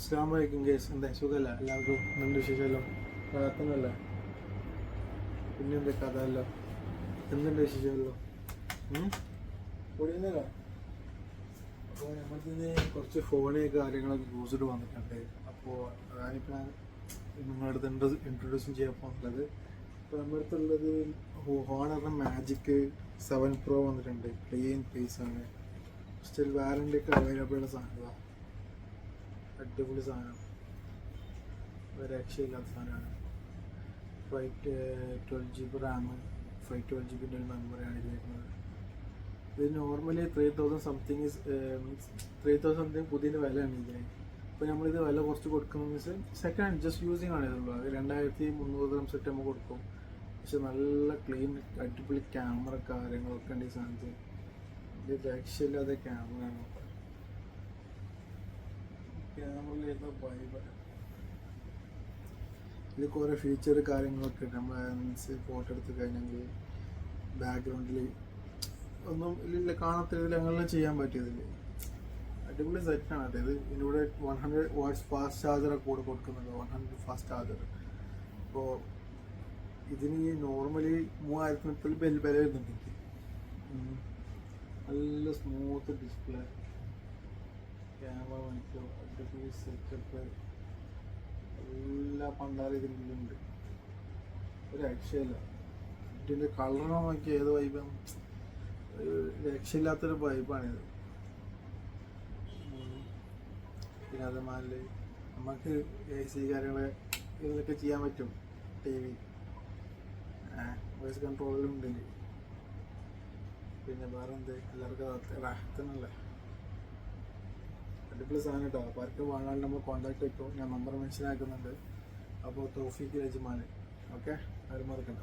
അസ്സാം വലൈക്കും കേസ്. എന്താ സുഖമല്ല എല്ലാവർക്കും നല്ല വിശേഷമല്ലോ? പ്രാർത്ഥനയല്ല പിന്നെ എന്താ കഥ അല്ലോ എന്തുണ്ട് വിശേഷമല്ലോ? പൊടിയുന്നല്ലോ അപ്പോൾ നമ്മൾക്ക് കുറച്ച് ഫോണ് കാര്യങ്ങളൊക്കെ യൂസ്ഡ് വന്നിട്ടുണ്ട്. അപ്പോൾ ഞാനിപ്പോൾ നിങ്ങളുടെ അടുത്ത് ഇൻട്രൊഡ്യൂസും ചെയ്യാൻ പോകുന്നത് ഇപ്പോൾ നമ്മുടെ അടുത്തുള്ളത് ഹോണറിന്റെ മാജിക് സെവൻ പ്രോ വന്നിട്ടുണ്ട്. പ്ലെയിൻ പീസ് ആണ്. സ്റ്റിൽ വാറണ്ടി ഒക്കെ അവൈലബിൾ ഉള്ള സാധനമാണ് അടിപൊളി സാധനം. ഒരു രക്ഷയില്ലാത്ത സാധനമാണ്. Five twelve G B RAM five twelve G ബിന്റെ ഒരു മെമ്മറിയാണ് വരുന്നത് ഇത് normally three thousand something means three thousand something പുതിയ വിലയാണ് ഇതിന്. അപ്പോൾ നമ്മളിത് വില കുറച്ച് കൊടുക്കണമെന്ന് means second hand just using ആണ് ഇതുള്ളൂ അത് രണ്ടായിരത്തി മുന്നൂറ് ഗ്രാം സെറ്റ് നമ്മൾ കൊടുക്കും. പക്ഷെ നല്ല ക്ലീൻ അടിപൊളി ക്യാമറ കാര്യങ്ങളൊക്കെ ഉണ്ട് ഈ സാധനത്തിൽ ഇത് രക്ഷയില്ലാത്ത ക്യാമറ ക്യാമറയിൽ വരുന്ന വൈബ് കുറേ ഫീച്ചർ കാര്യങ്ങളൊക്കെ ഉണ്ട്. നമ്മൾ മീൻസ് ഫോട്ടോ എടുത്ത് കഴിഞ്ഞെങ്കിൽ ബാക്ക്ഗ്രൗണ്ടിൽ ഒന്നും ഇല്ല കാണത്തില്ല. അങ്ങനെ ചെയ്യാൻ പറ്റിയതില്ല അടിപൊളി സെറ്റാണ് അതായത് ഇത് ഇതിലൂടെ വൺ ഹൺഡ്രഡ് വാട്ട്സ് ഫാസ്റ്റ് ചാർജറൊക്കെ കൂടെ കൊടുക്കുന്നുണ്ട്. വൺ ഹൺഡ്രഡ് ഫാസ്റ്റ് ചാർജർ അപ്പോൾ ഇതിന് നോർമലി മൂവായിരത്തി മുപ്പതിൽ ബെൽ വില വരുന്നുണ്ട് നല്ല സ്മൂത്ത് ഡിസ്പ്ലേ ക്യാമറ മണിക്കോ അടിപൊളി സെറ്റപ്പ് എല്ലാ പണ്ടാലും ഇതിലുണ്ട്. ഒരു രക്ഷയില്ല. ഇതിന്റെ കളറ് നോക്കി ഏത് വൈബാണ് ഒരു രക്ഷയില്ലാത്തൊരു വൈബാണിത്. പിന്നെ അതേമാതിരി നമുക്ക് എ സി കാര്യങ്ങൾ ഇതിലൊക്കെ ചെയ്യാൻ പറ്റും. ടി വി വോയിസ് കൺട്രോളിലും ഉണ്ട്. പിന്നെ വേറെ എന്ത് എല്ലാവർക്കും റാഹത്തന്നല്ലേ അടിപൊളി സാധനം കേട്ടോ അപ്പോൾ ആർക്കും വേണമെങ്കിൽ നമ്മൾ കോൺടാക്ട് വെക്കും ഞാൻ നമ്പർ മെൻഷൻ ആക്കുന്നുണ്ട്. അപ്പോൾ തോഫിക്ക് യജമാനെ ഓക്കെ ആരും മറക്കണ്ട.